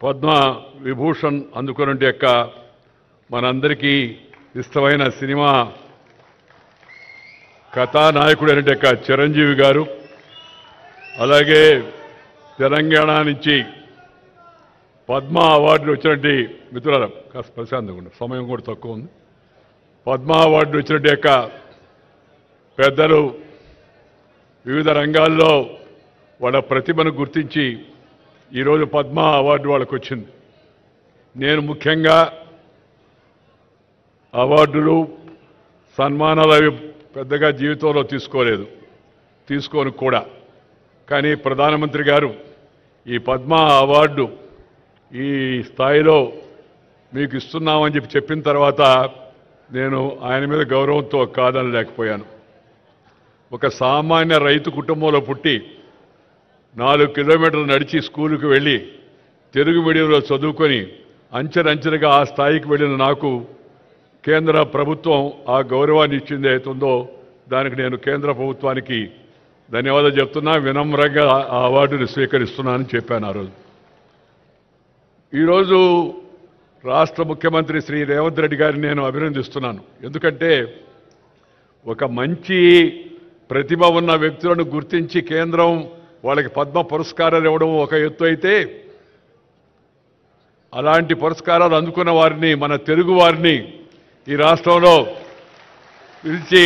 పద్మ విభూషణ్ అందుకున్నట్టు యొక్క మనందరికీ ఇష్టమైన సినిమా కథానాయకుడు అయినట్టు యొక్క చిరంజీవి గారు అలాగే తెలంగాణ నుంచి పద్మ అవార్డులు వచ్చినట్టు మిత్రులారా కాస్త ప్రశాంతంగా సమయం కూడా తక్కువ ఉంది. పద్మ అవార్డులు వచ్చినట్టు యొక్క పెద్దలు వివిధ రంగాల్లో వాళ్ళ ప్రతిభను గుర్తించి ఈరోజు పద్మ అవార్డు వాళ్ళకు వచ్చింది. నేను ముఖ్యంగా అవార్డులు సన్మానాలు అవి పెద్దగా జీవితంలో తీసుకోలేదు. తీసుకోను కూడా. కానీ ప్రధానమంత్రి గారు ఈ పద్మ అవార్డు ఈ స్థాయిలో మీకు ఇస్తున్నామని చెప్పి చెప్పిన తర్వాత నేను ఆయన మీద గౌరవంతో కాదని లేకపోయాను ఒక సామాన్య రైతు కుటుంబంలో పుట్టి నాలుగు కిలోమీటర్లు నడిచి స్కూలుకు వెళ్ళి తెలుగు మీడియంలో చదువుకొని అంచెలంచెలుగా ఆ స్థాయికి వెళ్ళిన నాకు కేంద్ర ప్రభుత్వం ఆ గౌరవాన్ని ఇచ్చింది అవుతుందో దానికి నేను కేంద్ర ప్రభుత్వానికి ధన్యవాదాలు చెప్తున్నా వినమ్రంగా ఆ అవార్డుని స్వీకరిస్తున్నానని చెప్పాను ఆ రోజు. ఈరోజు రాష్ట్ర ముఖ్యమంత్రి శ్రీ రేవంత్ రెడ్డి గారిని నేను అభినందిస్తున్నాను. ఎందుకంటే ఒక మంచి ప్రతిభ ఉన్న వ్యక్తులను గుర్తించి కేంద్రం వాళ్ళకి పద్మ పురస్కారాలు ఇవ్వడం ఒక ఎత్తు అయితే అలాంటి పురస్కారాలు అందుకున్న వారిని మన తెలుగు వారిని ఈ రాష్ట్రంలో పిలిచి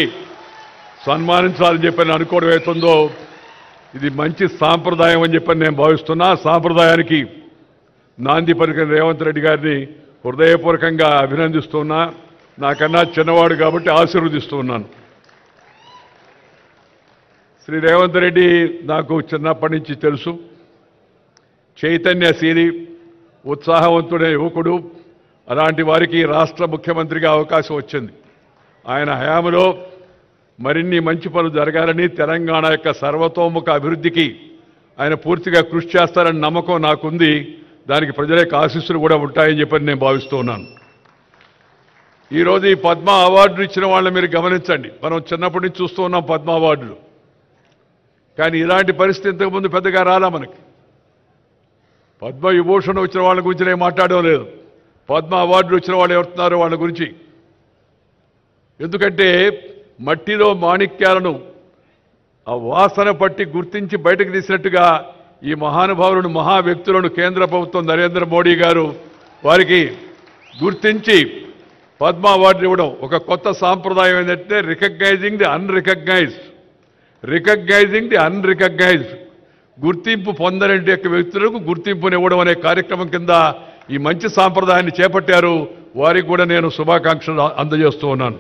సన్మానించాలని చెప్పి నేను అనుకోవడం అవుతుందో ఇది మంచి సాంప్రదాయం అని చెప్పని నేను భావిస్తున్నా. సాంప్రదాయానికి నాంది పలికిన రేవంత్ రెడ్డి గారిని హృదయపూర్వకంగా అభినందిస్తున్నా. నాకన్నా చిన్నవాడు కాబట్టి ఆశీర్వదిస్తూ ఉన్నాను. శ్రీ రేవంత్ రెడ్డి నాకు చిన్నప్పటి నుంచి తెలుసు. చైతన్యశీలి ఉత్సాహవంతుడే యువకుడు. అలాంటి వారికి రాష్ట్ర ముఖ్యమంత్రిగా అవకాశం వచ్చింది. ఆయన హయాంలో మరిన్ని మంచి పనులు జరగాలని తెలంగాణ యొక్క సర్వతోముఖ అభివృద్ధికి ఆయన పూర్తిగా కృషి చేస్తారని నమ్మకం నాకుంది. దానికి ప్రజల యొక్క ఆశీస్సులు కూడా ఉంటాయని చెప్పని నేను భావిస్తూ ఉన్నాను. ఈరోజు ఈ పద్మ అవార్డులు ఇచ్చిన వాళ్ళని మీరు గమనించండి. మనం చిన్నప్పటి నుంచి చూస్తూ ఉన్నాం పద్మ అవార్డులు. కానీ ఇలాంటి పరిస్థితి ఇంతకుముందు పెద్దగా రాలా మనకి. పద్మ విభూషణ్ వచ్చిన వాళ్ళ గురించి నేను మాట్లాడడం లేదు. పద్మ అవార్డులు వచ్చిన వాళ్ళు ఎవరుతున్నారో వాళ్ళ గురించి. ఎందుకంటే మట్టిలో మాణిక్యాలను ఆ వాసన పట్టి గుర్తించి బయటకు తీసినట్టుగా ఈ మహానుభావులను మహా వ్యక్తులను కేంద్ర ప్రభుత్వం నరేంద్ర మోడీ గారు వారికి గుర్తించి పద్మ అవార్డులు ఇవ్వడం ఒక కొత్త సాంప్రదాయం ఏంటంటే recognising the unrecognised. Recognising the unrecognised గుర్తింపు పొందని యొక్క వ్యక్తులకు గుర్తింపునివ్వడం అనే కార్యక్రమం కింద ఈ మంచి సాంప్రదాయాన్ని చేపట్టారు. వారికి కూడా నేను శుభాకాంక్షలు అందజేస్తూ ఉన్నాను.